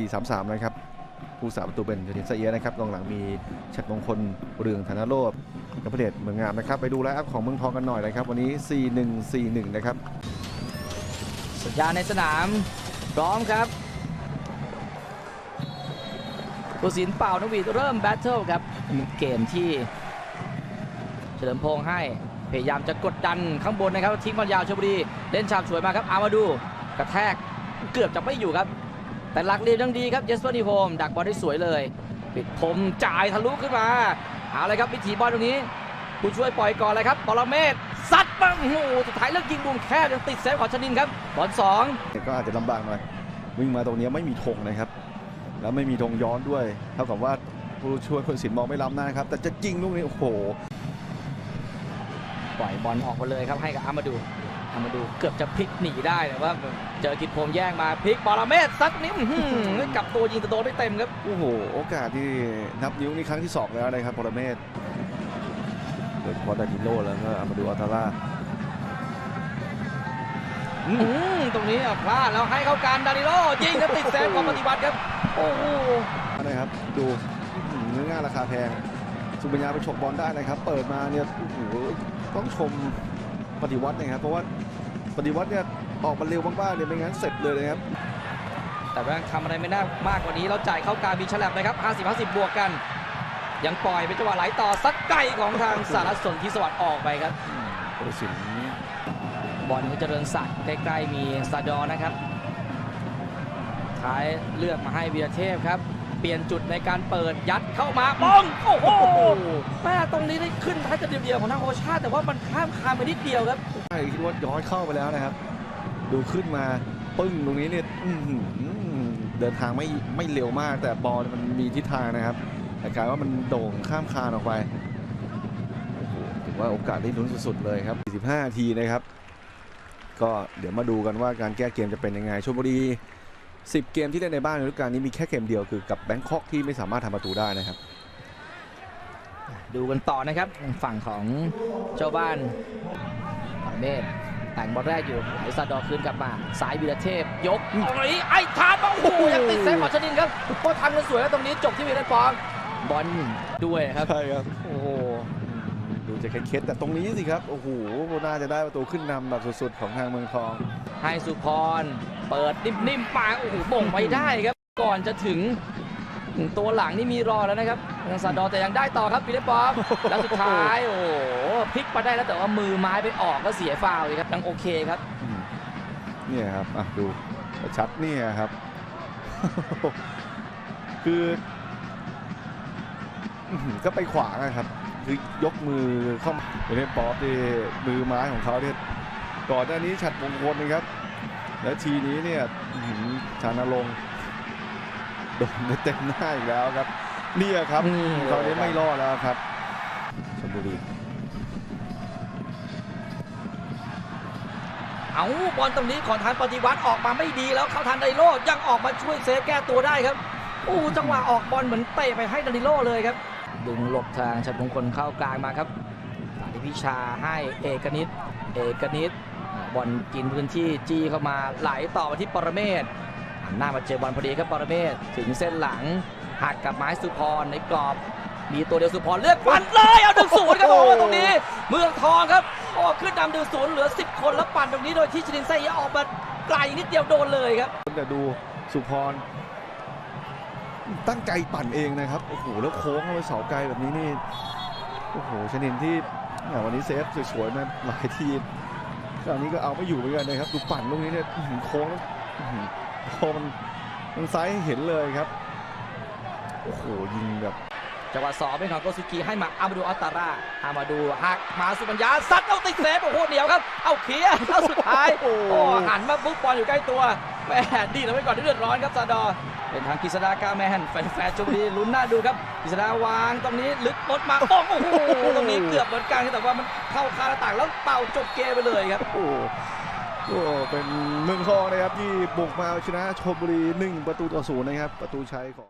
4-3-3 นะครับ ผู้สาประตูเป็นชนินเสเอียนะครับกองหลังมีชัดมงคลเรืองธนโรจน์นพเดชเมืองงามนะครับ ไปดูไลฟ์อัพของเมืองทองกันหน่อยนะครับ วันนี้ 4-1-4-1 นะครับ สัญญาในสนามพร้อมครับผู้สินเป่านวีดเริ่มแบทเทิลครับเกมที่เฉลิมพงษ์ให้พยายามจะกดดันข้างบนนะครับทิ้งบอลยาวชลบุรี เล่นฉากสวยมาครับ อามาดู กระแทกเกือบจะไม่อยู่ครับ แต่หลักเรียนยังดีครับเจสเปอร์นิโฮมดักบอลได้สวยเลย ปิดคมจ่ายทะลุขึ้นมาเอาเลยครับวิถีบอลตรงนี้ ผู้ช่วยปล่อยก่อนเลยครับปรเมศซัดบ้างโอ้โหสุดท้ายเลือกยิงมุมแคบยังติดเซฟของชนินครับบอลสองก็อาจจะลำบากหน่อยวิ่งมาตรงนี้ไม่มีธงนะครับ แล้วไม่มีธงย้อนด้วยเท่ากับว่าผู้ช่วยคนสินมองไม่ล้ำหน้านะครับ แต่จะยิงลูกนี้โอ้โหปล่อยบอลออกมาเลยครับให้กับอามาดู อามาดูเกือบจะพลิกหนีได้แต่ว่า เจอกิจพรมแย่งมาพลิกปรเมศซัดนิ้วกลับตัวยิงแตะโดนไม่เต็มครับโอ้โหโอกาสที่นับนิ้วนี่ครั้งที่สองแล้วนะครับปรเมศโดยเฉพาะดานิโลแล้วก็อามาดูอัลตาล่าอืมตรงนี้อะพลาดแล้วให้เข้าการดานิโลยิงแล้วติดเซฟของปฏิวัติครับโอ้โหนะครับดูอื้อหือเนื้อง่าราคาแพงสุบัญญาไปฉกบอลได้นะครับ เปิดมาเนี่ยโอ้โหต้องชม ปฏิวัตินะครับเพราะว่าปฏิวัติเนี่ยออกมาเร็วมากๆเนี่ยไม่งั้นเสร็จเลยนะครับแต่ว่าทำอะไรไม่ได้มากกว่านี้แล้วจ่ายเข้ากลางมีฉลับนะครับ 50 50 บวกกัน ยังปล่อยเป็นจังหวะไหลต่อซัดไกลของทางสารสนที่สวัสดิ์ออกไปครับผู้ตัดสินบอลของเจริญศักดิ์ใกล้ๆมีซาดอร์นะครับท้ายเลือกมาให้วีรเทพครับ เปลี่ยนจุดในการเปิดยัดเข้ามาปองโอ้โหแม่ตรงนี้ได้ขึ้นท้ายกระเดียวๆของทางโอชาแต่ว่ามันข้ามคานไปนิดเดียวครับใช่คิดว่าย้อยเข้าไปแล้วนะครับ ดูขึ้นมาปึ้งตรงนี้เนี่ยเดินทางไม่ไม่เร็วมาก แต่บอลมันมีทิศทางนะครับแต่กลายว่ามันโด่งข้ามคานออกไปโอ้โหถือว่าโอกาสได้ลุ้นสุดๆเลยครับ 45นาทีนะครับ ก็เดี๋ยวมาดูกันว่าการแก้เกมจะเป็นยังไงชลบุรี 10 เกมที่เล่นในบ้านในฤดูกาลนี้มีแค่เกมเดียวคือกับแบงคอกที่ไม่สามารถทำประตูได้นะครับ ดูกันต่อนะครับฝั่งของเจ้าบ้านปรเมศแต่งบอลแรกอยู่ไหลซาดอร์คืนกลับมาสายวีรเทพ ยกตรงนี้ไอ้ทานโอ้โหยังติดเซฟของชนินครับก็ทำกันสวยแล้วตรงนี้จบที่วีรปองบอลด้วยครับใช่ครับโอ้โหดูจะเคล็ดๆแต่ตรงนี้สิครับโอ้โหน่าจะได้ประตูขึ้นนำแบบสุดๆของทางเมืองทอง ให้สุพร เปิดนิ่มๆมาโอ้โหบ่งไปได้ครับ ก่อนจะถึงตัวหลังนี่มีรอแล้วนะครับทางซาดอแต่ยังได้ต่อครับวีรปองแล้วสุดท้าย โอ้โหพลิกมาได้แล้วแต่ว่ามือไม้ไปออกก็เสียฟาวเลยครับยังโอเคครับเนี่ยครับอะดูชัดเนี่ยครับ คืออื้อหือก็ไปขวางนะครับ คือยกมือเข้ามาเล่นป๊อปที่มือไม้ของเขาเนี่ย ก่อนหน้านี้ฉัดมงคลนะครับ แล้วทีนี้เนี่ยอื้อหือชานรงค์โดนเต็มหน้าอีกแล้วครับเนี่ยครับอืมตอนนี้ไม่รอดแล้วครับชลบุรีเอาบอลตรงนี้ของทางปฏิวัติออกมาไม่ดีแล้วเข้าทางไดโลยังออกมาช่วยเซฟแก้ตัวได้ครับโอ้จังหวะออกบอลเหมือนเตะไปให้ดานิโลเลยครับ ดึงหลบทางชัดมงคลเข้ากลางมาครับสาธิพิชาให้เอกนิตเอกนิต บอลกินพื้นที่จี้เข้ามาไหลต่อมาที่ปรเมศหน้ามาเจอบอลพอดีครับปรเมศถึงเส้นหลังหักกับไม้สุพรในกรอบ มีตัวเดียวสุพรเลือกฟันเลยเอาดึงศูนย์ครับโอ้ตรงนี้ เมืองทองครับโอ้ขึ้นนำดึงศูนย์เหลือ 10 คนแล้วปั่นตรงนี้โดยที่ชนินไซยะออกมาไกลนิดเดียวโดนเลยครับแต่ดูสุพรตั้งใจปั่นเองนะครับโอ้โหแล้วโค้งเข้าไปเสาไกลแบบนี้นี่โอ้โหชนินที่วันนี้เซฟสวยๆมาหลายที คราวนี้ก็เอาไม่อยู่เหมือนกันนะครับดูปั่นลูกนี้เนี่ยอื้อหือโค้งแล้วอื้อหือโค้งมันมันซ้ายให้เห็นเลยครับโอ้โหยิงแบบจังหวะสองเป็นของโกซุกิให้มาอามาดูอัตตาราอามาดูหักมาสุปัญญาซัดเอาติดเซฟโอ้โหเหนียวครับ เอาเคลียร์แล้วสุดท้ายโอ้โอ้หันมาปุ๊บบอลอยู่ใกล้ตัว แหม่ดีแล้วไปก่อนที่เดือดร้อนครับซาดอร์เป็นทางกฤษดากาแมนแฟนๆชมบุรีลุ้นหน้าดูครับกฤษดาวางตรงนี้ลึกรถมาโอ้โหตรงนี้เกือบเหมือนกันแต่ว่ามันเข้าคาหน้าต่างแล้วเป่าจบเกมไปเลยครับโอ้โหโอ้โหเป็นเมืองทองนะครับที่บุกมาเอาชนะชลบุรี1ประตูต่อศูนย์นะครับ ประตูชัยของ